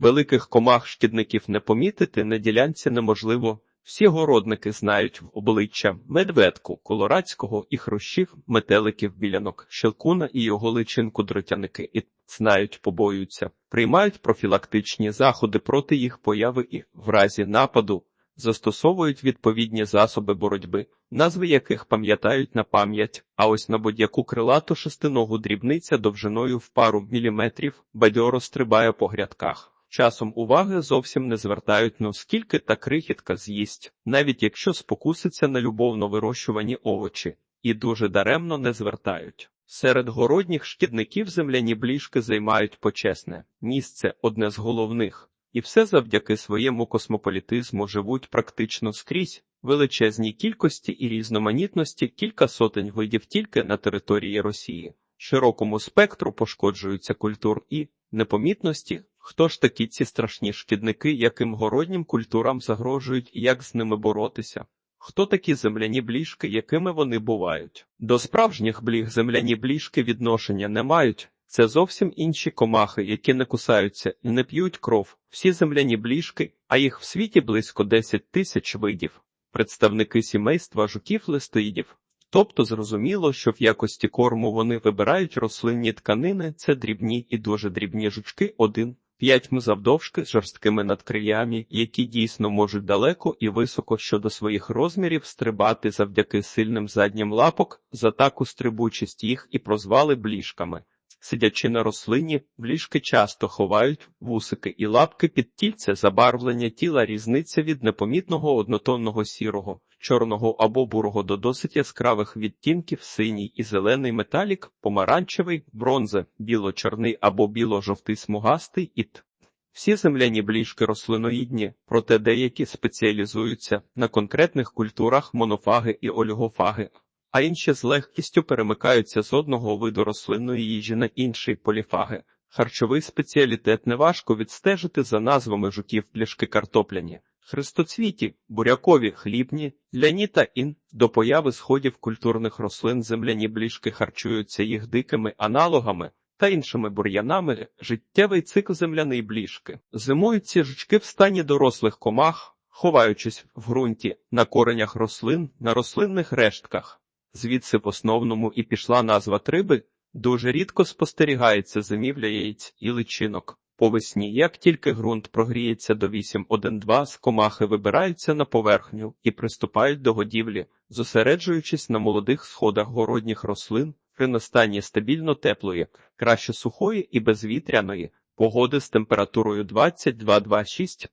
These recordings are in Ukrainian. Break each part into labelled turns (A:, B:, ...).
A: Великих комах шкідників не помітити на ділянці неможливо. Всі городники знають в обличчя медведку, колорадського і хрущів, метеликів, білянок, щелкуна і його личинку дротяники і знають, побоюються, приймають профілактичні заходи проти їх появи і, в разі нападу, застосовують відповідні засоби боротьби, назви яких пам'ятають на пам'ять, а ось на будь-яку крилату шестиногу дрібниця довжиною в пару міліметрів бадьоро стрибає по грядках. Часом уваги зовсім не звертають, ну скільки та крихітка з'їсть, навіть якщо спокуситься на любовно вирощувані овочі, і дуже даремно не звертають. Серед городніх шкідників земляні бліжки займають почесне місце одне з головних, і все завдяки своєму космополітизму живуть практично скрізь, величезній кількості і різноманітності кілька сотень видів тільки на території Росії. Широкому спектру пошкоджуються культур і непомітності. Хто ж такі ці страшні шкідники, яким городнім культурам загрожують і як з ними боротися? Хто такі земляні бліжки, якими вони бувають? До справжніх бліг земляні бліжки відношення не мають. Це зовсім інші комахи, які не кусаються і не п'ють кров. Всі земляні бліжки, а їх в світі близько 10 тисяч видів. Представники сімейства жуків-листоїдів. Тобто зрозуміло, що в якості корму вони вибирають рослинні тканини, це дрібні і дуже дрібні жучки, один. П'ять завдовжки з жорсткими надкриями, які дійсно можуть далеко і високо щодо своїх розмірів стрибати завдяки сильним заднім лапок, за таку стрибучість їх і прозвали бліжками. Сидячи на рослині, бліжки часто ховають вусики і лапки під тільце забарвлення тіла різниця від непомітного однотонного сірого, чорного або бурого до досить яскравих відтінків синій і зелений металік, помаранчевий, бронза, біло-чорний або біло-жовтий смугастий іт. Всі земляні бліжки рослиноїдні, проте деякі спеціалізуються на конкретних культурах монофаги і олігофаги, а інші з легкістю перемикаються з одного виду рослинної їжі на інший поліфаги. Харчовий спеціалітет неважко відстежити за назвами жуків пляшки картопляні, хрестоцвіті, бурякові, хлібні, ляні та ін. До появи сходів культурних рослин земляні бліжки харчуються їх дикими аналогами та іншими бур'янами. Життєвий цикл земляної бліжки. Зимують ці жучки в стані дорослих комах, ховаючись в ґрунті, на коренях рослин, на рослинних рештках. Звідси в основному і пішла назва триби, дуже рідко спостерігається зимівля яєць і личинок. По весні, як тільки ґрунт прогріється до 8.1.2, з комахи вибираються на поверхню і приступають до годівлі, зосереджуючись на молодих сходах городніх рослин при настанні стабільно теплої, краще сухої і безвітряної погоди з температурою 22-26,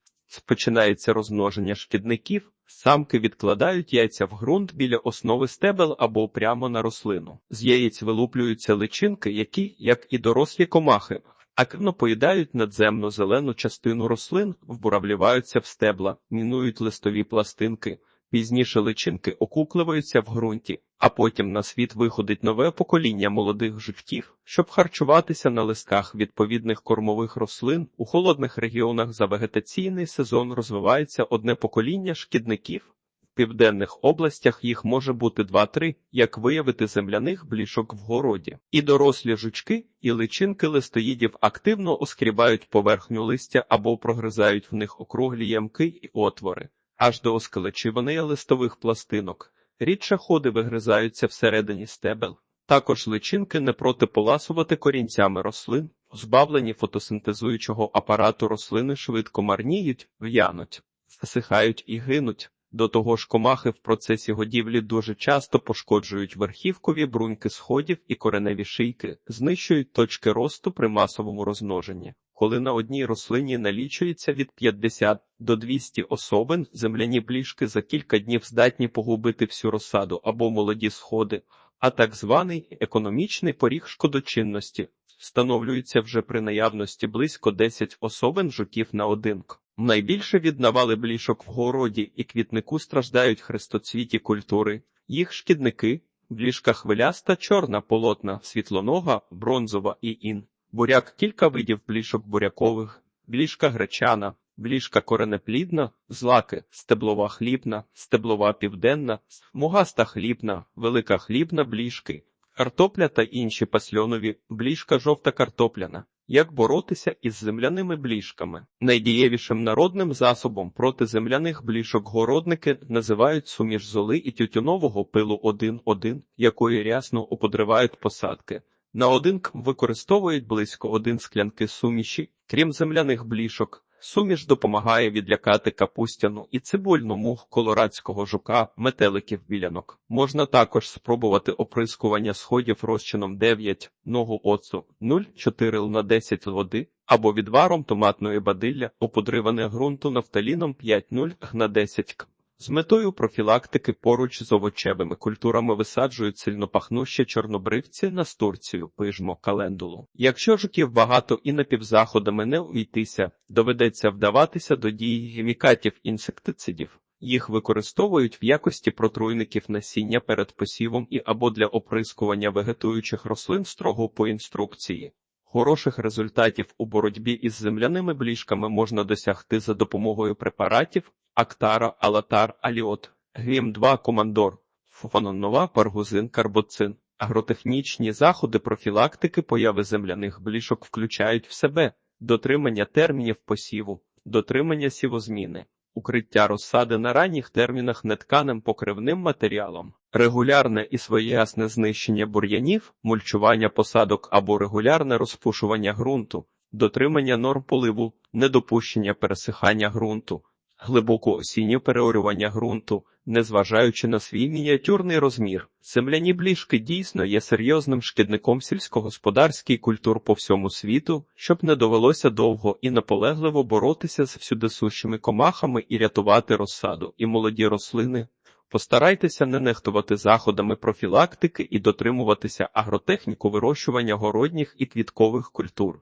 A: Починається розмноження шкідників, самки відкладають яйця в ґрунт біля основи стебел або прямо на рослину. З яєць вилуплюються личинки, які, як і дорослі комахи, активно поїдають надземну зелену частину рослин, вбуравлюваються в стебла, мінують листові пластинки. Пізніше личинки окукливаються в ґрунті, а потім на світ виходить нове покоління молодих життів, щоб харчуватися на листках відповідних кормових рослин. У холодних регіонах за вегетаційний сезон розвивається одне покоління шкідників. Південних областях їх може бути два-три, як виявити земляних блішок в городі. І дорослі жучки, і личинки листоїдів активно оскрібають поверхню листя або прогризають в них округлі ямки і отвори аж до оскелечиваної листових пластинок. Рідше ходи вигризаються всередині стебел. Також личинки не проти поласувати корінцями рослин, позбавлені фотосинтезуючого апарату рослини швидко марніють, в'януть, засихають і гинуть. До того ж, комахи в процесі годівлі дуже часто пошкоджують верхівкові бруньки сходів і кореневі шийки, знищують точки росту при масовому розмноженні. Коли на одній рослині налічується від 50 до 200 особин, земляні бліжки за кілька днів здатні погубити всю розсаду або молоді сходи, а так званий економічний поріг шкодочинності встановлюється вже при наявності близько 10 особин жуків на одинк. Найбільше від навали блішок в городі і квітнику страждають хрестоцвіті культури, їх шкідники, бліжка хвиляста, чорна полотна, світлонога, бронзова і ін. Буряк кілька видів блішок бурякових, блішка гречана, блішка коренеплідна, злаки, стеблова хлібна, стеблова південна, мугаста хлібна, велика хлібна блішки, картопля та інші пасльонові, блішка жовта картопляна. Як боротися із земляними бліжками? Найдієвішим народним засобом проти земляних блішок городники називають суміш золи і тютюнового пилу 1-1, якою рясно оподривають посадки. На один використовують близько один склянки суміші, крім земляних блішок. Суміш допомагає відлякати капустяну і цибульну мух колорадського жука, метеликів білянок. Можна також спробувати оприскування сходів розчином 9 ногу оцу 0,4 л на 10 води або відваром томатної бадилля, оподриване ґрунту нафталіном 5,0 г на 10 к. З метою профілактики поруч з овочевими культурами висаджують сильнопахнущі чорнобривці, настурцію, пижмо, календулу. Якщо жуків багато і напівзаходами не уйтися, доведеться вдаватися до дії хімікатів інсектицидів. Їх використовують в якості протруйників насіння перед посівом і або для оприскування вегетуючих рослин строго по інструкції. Хороших результатів у боротьбі із земляними бліжками можна досягти за допомогою препаратів Актара, Алатар, Аліот, Грім-2, Командор, Фофанонова, Паргузин, Карбоцин. Агротехнічні заходи профілактики появи земляних блішок включають в себе дотримання термінів посіву, дотримання сівозміни, укриття розсади на ранніх термінах нетканим покривним матеріалом, регулярне і своєясне знищення бур'янів, мульчування посадок або регулярне розпушування ґрунту, дотримання норм поливу, недопущення пересихання ґрунту, глибоко осіннє переорювання ґрунту, незважаючи на свій мініатюрний розмір. Земляні бліжки дійсно є серйозним шкідником сільськогосподарських культур по всьому світу, щоб не довелося довго і наполегливо боротися з всюдисущими комахами і рятувати розсаду і молоді рослини. Постарайтеся не нехтувати заходами профілактики і дотримуватися агротехніку вирощування городніх і квіткових культур.